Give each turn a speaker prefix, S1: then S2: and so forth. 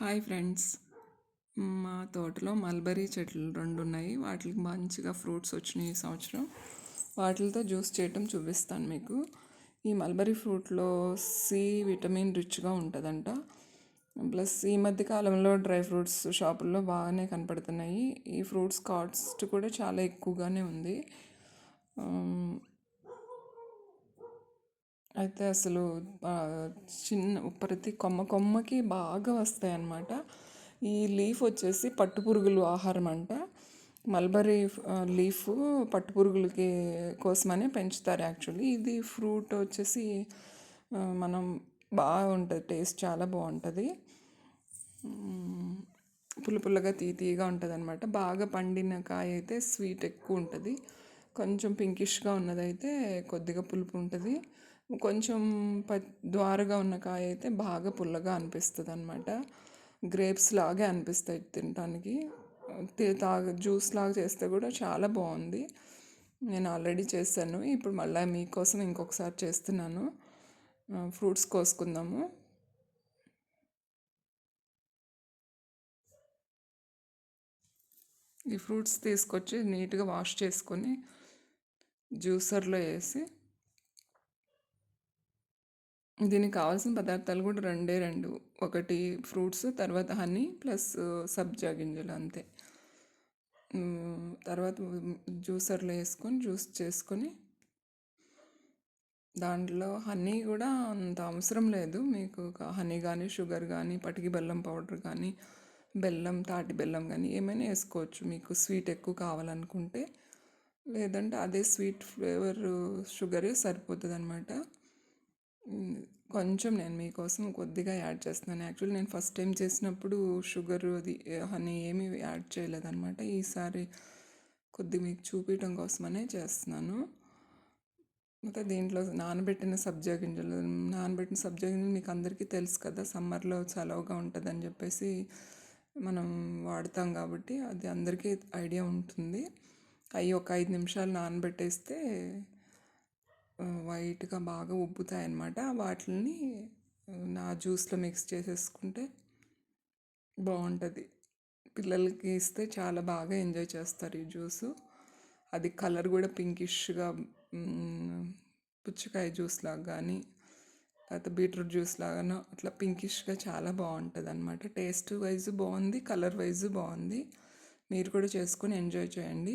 S1: Hi friends. మా తోటలో mulberry చెట్లు రెండు ఉన్నాయి వాటికి మంచిగా ఫ్రూట్స్ వచ్చినాయి ఈ సంవత్సరం. వాటితో జ్యూస్ చేయటం చూపిస్తాను మీకు. ఈ మల్బరీ ఫ్రూట్లో సి విటమిన్ రిచ్గా ఉంటుందంట. ప్లస్ ఈ మధ్య కాలంలో డ్రై ఫ్రూట్స్ షాపుల్లో బాగానే కనపడుతున్నాయి. ఈ ఫ్రూట్స్ కాస్ట్ కూడా చాలా ఎక్కువగానే ఉంది. అయితే అసలు చిన్న ప్రతి కొమ్మ కొమ్మకి బాగా వస్తాయి అన్నమాట ఈ లీఫ్ వచ్చేసి పట్టుపురుగులు ఆహారం అంట. మల్బరీ లీఫ్ పట్టుపురుగులకి కోసమనే పెంచుతారు యాక్చువల్లీ. ఇది ఫ్రూట్ వచ్చేసి మనం బాగా ఉంటుంది టేస్ట్ చాలా బాగుంటుంది. పుల్ల పుల్లగా తీ ఉంటుంది అనమాట బాగా పండిన కాయ అయితే స్వీట్ ఎక్కువ ఉంటుంది. కొంచెం పింకిష్గా ఉన్నదైతే కొద్దిగా పులుపు ఉంటుంది. కొంచెం ప ద్వారగా ఉన్న కాయ అయితే బాగా పుల్లగా అనిపిస్తుంది అనమాట గ్రేప్స్ లాగే అనిపిస్తాయి తినడానికి తాగ జ్యూస్ లాగా చేస్తే కూడా చాలా బాగుంది. నేను ఆల్రెడీ చేశాను. ఇప్పుడు మళ్ళీ మీకోసం ఇంకొకసారి చేస్తున్నాను. ఫ్రూట్స్ కోసుకుందాము. ఈ ఫ్రూట్స్ తీసుకొచ్చి నీట్గా వాష్ చేసుకొని జ్యూసర్లో వేసి దీనికి కావాల్సిన పదార్థాలు కూడా రెండే రెండు. ఒకటి ఫ్రూట్స్ తర్వాత హనీ ప్లస్ సబ్జా గింజలు అంతే. తర్వాత జ్యూసర్లో వేసుకొని జ్యూస్ చేసుకొని దాంట్లో హనీ కూడా అంత అవసరం లేదు. మీకు హనీ కానీ షుగర్ కానీ పటికి బెల్లం పౌడర్ కానీ బెల్లం తాటి బెల్లం కానీ ఏమైనా వేసుకోవచ్చు మీకు స్వీట్ ఎక్కువ కావాలనుకుంటే లేదంటే అదే స్వీట్ ఫ్లేవర్ షుగరే సరిపోతుంది అనమాట కొంచెం నేను మీకోసం కొద్దిగా యాడ్ చేస్తున్నాను. యాక్చువల్లీ నేను ఫస్ట్ టైం చేసినప్పుడు షుగర్ అది హనీ ఏమీ యాడ్ చేయలేదన్నమాట. ఈసారి కొద్ది మీకు చూపించడం కోసమనే చేస్తున్నాను. అయితే దీంట్లో నానబెట్టిన సబ్జా గింజలు నానబెట్టిన సబ్జా గింజలు మీకు అందరికీ తెలుసు కదా సమ్మర్లో చలవగా ఉంటుందని చెప్పేసి మనం వాడతాం కాబట్టి అది అందరికీ ఐడియా ఉంటుంది. అవి ఒక ఐదు నిమిషాలు నానబెట్టేస్తే వైట్గా బాగా ఉబ్బుతాయి అన్నమాట వాటిని నా జ్యూస్లో మిక్స్ చేసేసుకుంటే బాగుంటుంది పిల్లలకి ఇస్తే చాలా బాగా ఎంజాయ్ చేస్తారు ఈ జ్యూసు. అది కలర్ కూడా పింకిష్గా పుచ్చకాయ జ్యూస్ లాగా కానీ లేకపోతే బీట్రూట్ జ్యూస్ లాగానో అట్లా పింకిష్గా చాలా బాగుంటుంది అనమాట టేస్ట్ వైజ్ బాగుంది కలర్ వైజ్ బాగుంది మీరు కూడా చేసుకొని ఎంజాయ్ చేయండి.